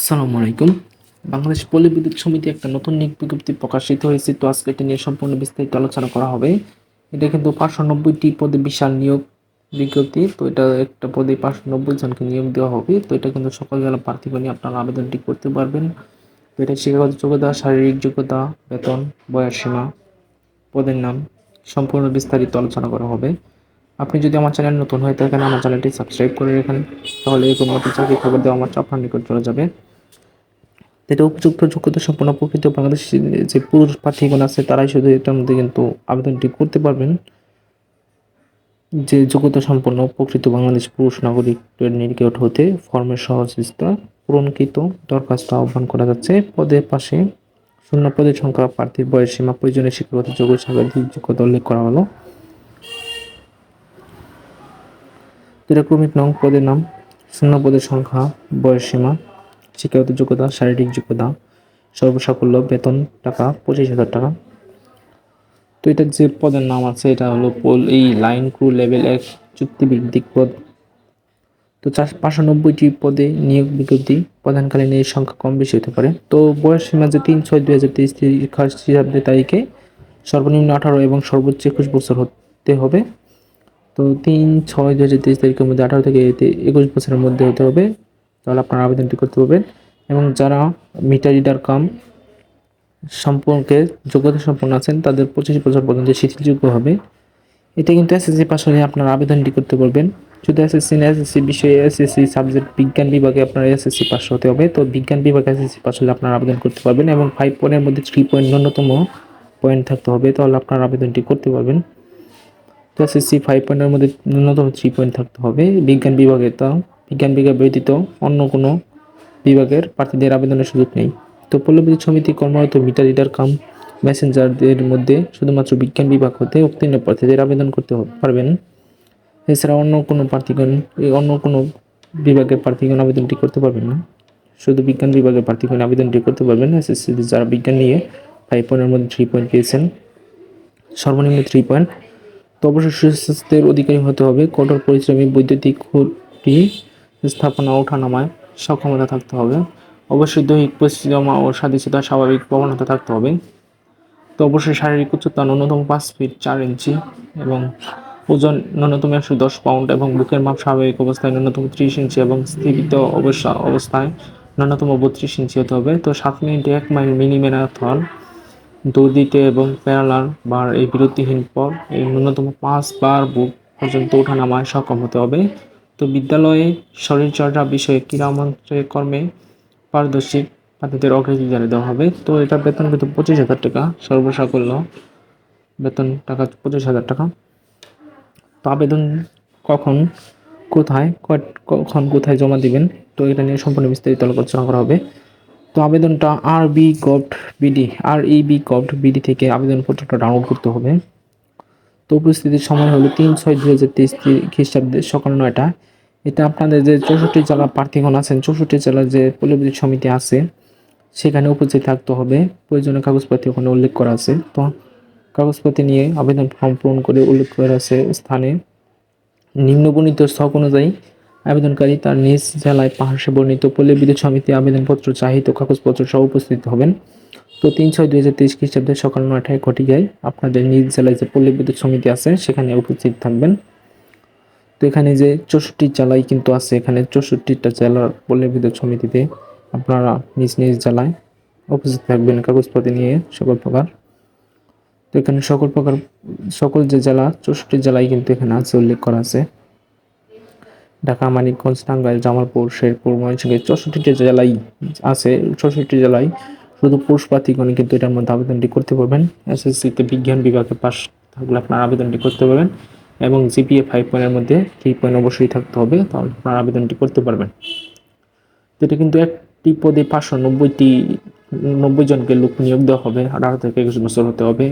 আসসালামু আলাইকুম। বাংলাদেশ পল্লী বিদ্যুৎ সমিতি একটা নতুন নিয়োগ বিজ্ঞপ্তি প্রকাশিত হয়েছে। তো আজকে এটা নিয়ে সম্পূর্ণ বিস্তারিত আলোচনা করা হবে। এটা কিন্তু পাঁচশো নব্বইটি পদে বিশাল নিয়োগ বিজ্ঞপ্তি। তো এটা একটা পদে পাঁচশো নব্বই জনকে নিয়োগ দেওয়া হবে। তো এটা কিন্তু সকালবেলা জেলা প্রার্থীগণই আপনারা আবেদনটি করতে পারবেন। তো এটা শিক্ষাগত যোগ্যতা, শারীরিক যোগ্যতা, বেতন বয়সসীমা পদের নাম সম্পূর্ণ বিস্তারিত আলোচনা করা হবে। আপনি যদি আমার চ্যানেল নতুন হয়ে থাকেন, আমার চ্যানেলটি সাবস্ক্রাইব করে রাখেন। তাহলে এরকম নতুন চাকরি খবর দেওয়া আমার আপনার নিকট চলে যাবে। এটা উপযুক্ত যোগ্যতা সম্পন্ন প্রকৃত বাংলাদেশের যে পুরুষ প্রার্থীগণ আছে, তারাই শুধু এটার মধ্যে কিন্তু আবেদনটি করতে পারবেন। যে যোগ্যতা সম্পন্ন প্রকৃত বাংলাদেশ পুরুষ নাগরিকের নির্গত হতে ফর্মের সহযোগিতা পূরণকৃত দরখাস্ত আহ্বান করা যাচ্ছে। পদের পাশে শূন্য পদের সংখ্যা প্রার্থীর বয়স সীমা প্রয়োজনীয় শিক্ষাগত যোগ্য যোগ্যতা উল্লেখ করা হলো। ক্রমিক নং পদের নাম, শূন্য পদের সংখ্যা, বয়স সীমা শিক্ষাগত যোগ্যতা, শারীরিক যোগ্যতা সর্বসাকল্য বেতন, টাকা, পঁচিশ হাজার টাকা। তো এটার যে পদের নাম আছে, এটা হলো পোল এই লাইন ক্রু লেভেল এক চুক্তিভিত্তিক পদ। তো চার পাঁচশো নব্বইটি পদে নিয়োগ বিজ্ঞপ্তি প্রধানকালীন এই সংখ্যা কম বেশি হতে পারে। তো বয়স সীমা যে তিন ছয় দুই হাজার তেইশ খ্রিস্টাব্দের তারিখে সর্বনিম্ন আঠারো এবং সর্বোচ্চ একুশ বছর হতে হবে। তো তিন ছয় দু হাজার তেইশ তারিখের মধ্যে আঠারো থেকে একুশ বছরের মধ্যে হতে হবে। তাহলে আপনারা আবেদনটি করতে পারবেন। এবং যারা মিটার রিডার কাম সম্পর্কে যোগ্যতা সম্পন্ন আছেন, তাদের পঁচিশ বছর পর্যন্ত শিথিলযোগ্য হবে। এটা কিন্তু এসএসসি পাস হলে আপনারা আবেদনটি করতে পারবেন। শুধু এসএসসি না এসএসসি বিষয়ে এসএসসি সাবজেক্ট বিজ্ঞান বিভাগে আপনার এসএসসি পাস হতে হবে। তো বিজ্ঞান বিভাগে এসএসসি পাস হলে আপনারা আবেদন করতে পারবেন এবং ফাইভ পয়েন্টের মধ্যে থ্রি পয়েন্ট ন্যূনতম পয়েন্ট থাকতে হবে। তাহলে আপনারা আবেদনটি করতে পারবেন। তো এসএসসি ফাইভ পয়েন্টের মধ্যে ন্যূনতম থ্রি পয়েন্ট থাকতে হবে। বিজ্ঞান বিভাগে তা বিজ্ঞান বিভাগ ব্যতীত অন্য কোনো বিভাগের প্রার্থীদের আবেদনের সুযোগ নেই। তো পল্লবিদ্যুৎ সমিতি কর্মরত মিটার রিডার কাম মেসেঞ্জারদের মধ্যে শুধুমাত্র বিজ্ঞান বিভাগ হতে উত্তীর্ণ প্রার্থীদের আবেদন করতে পারবেন। এছাড়া অন্য কোনো প্রার্থীগণ অন্য কোনো বিভাগের প্রার্থীগণ আবেদনটি করতে পারবেন না। শুধু বিজ্ঞান বিভাগের প্রার্থীগণ আবেদনটি করতে পারবেন। এসএসসি যারা বিজ্ঞান নিয়ে ফাইভ পয়েন্টের মধ্যে থ্রি পয়েন্ট পেয়েছেন, সর্বনিম্ন থ্রি পয়েন্ট তো অবশ্যই সুস্বাস্থ্যের অধিকারী হতে হবে। কঠোর পরিশ্রমী, বৈদ্যুতিক খুঁটি স্থাপনা ওঠানামায় সক্ষমতা থাকতে হবে। অবশ্যই দৈহিক পরিশ্রম ও স্বাধীনতা স্বাভাবিক প্রবণতা থাকতে হবে। তো অবশ্যই শারীরিক উচ্চতা ন্যূনতম পাঁচ ফিট চার ইঞ্চি এবং ওজন ন্যূনতম একশো দশ পাউন্ড এবং বুকের মাপ স্বাভাবিক অবস্থায় ন্যূনতম ত্রিশ ইঞ্চি এবং স্থিরিত অবস্থা অবস্থায় ন্যূনতম বত্রিশ ইঞ্চি হতে হবে। তো সাত মিনিটে এক মাইল মিনি ম্যারাথন, দৌড়িতে এবং প্যারালার বার এই বিরতিহীন পর এই ন্যূনতম পাঁচ বার বুক পর্যন্ত ওঠানামায় সক্ষম হতে হবে। তো বিদ্যালয়ে শরীরচর্চা বিষয়ে ক্রীড়া মন্ত্রে কর্মে পারদর্শী প্রার্থীদের অগ্রাধিকার দেওয়া হবে। তো এটা বেতন কিন্তু পঁচিশ হাজার টাকা, সর্বসাকল্য বেতন টাকা পঁচিশ হাজার টাকা। তো আবেদন কখন, কোথায় কখন কোথায় জমা দিবেন, তো এটা নিয়ে সম্পূর্ণ বিস্তারিত আলোচনা করা হবে। তো আবেদনটা আর বি গভট বিডি আর ই বি গভট বিডি থেকে আবেদনপত্রটা ডাউনলোড করতে হবে। তো উপস্থিতির সময় হলো তিন ছয় দুই হাজার তেইশ খ্রিস্টাব্দে সকাল নয়টা এটা আপনাদের যে চৌষট্টি জেলা প্রার্থীগণ আছেন, চৌষট্টি জেলার যে পল্লীবিদ্যুৎ সমিতি আছে, সেখানে উপস্থিত থাকতে হবে। প্রয়োজনীয় কাগজপত্র ওখানে উল্লেখ করা আছে। তো কাগজপত্র নিয়ে আবেদন ফর্ম পূরণ করে উল্লেখ করা আছে স্থানে। নিম্নবর্ণিত স্থক অনুযায়ী আবেদনকারী তার নিজ জেলায় পাহাড়ে বর্ণিত পল্লী বিদ্যুৎ সমিতি আবেদনপত্র, চাহিত কাগজপত্র সহ উপস্থিত হবেন। তো তিন ছয় দুই হাজার তেইশ খ্রিস্টাব্দে সকাল নয়টায় ঘটিকায় আপনাদের নিজ জেলায় যে পল্লী বিদ্যুৎ সমিতি আছে, সেখানে উপস্থিত থাকবেন। তো এখানে যে চৌষট্টি জেলায় কিন্তু আছে, এখানে চৌষট্টিটা জেলার পল্লী বিদ্যুৎ সমিতিতে আপনারা নিজ নিজ জেলায় উপস্থিত থাকবেন কাগজপত্র নিয়ে সকল প্রকার। তো এখানে সকল প্রকার, সকল যে জেলা চৌষট্টি জেলায় কিন্তু এখানে আছে, উল্লেখ করা আছে। ঢাকা, মানিকগঞ্জ, টাঙ্গাইল, জামালপুর, শেরপুর, ময়মনসিংহ চৌষট্টিটি জেলায় আছে, চৌষট্টি জেলায় শুধু পুরুষ প্রার্থীগণ কিন্তু এটার মধ্যে আবেদনটি করতে পারবেন। এসএসসিতে বিজ্ঞান বিভাগে পাশ থাকলে আপনার আবেদনটি করতে পারবেন। এবং জিপিএ ফাইভ পয়েন্টের মধ্যে থ্রি পয়েন্ট অবশ্যই থাকতে হবে, তাহলে আপনার আবেদনটি করতে পারবেন। এটা কিন্তু একটি পদে পাঁচশো নব্বইটি, নব্বই জনকে লোক নিয়োগ দেওয়া হবে, আঠারো থেকে একুশ বছর হতে হবে।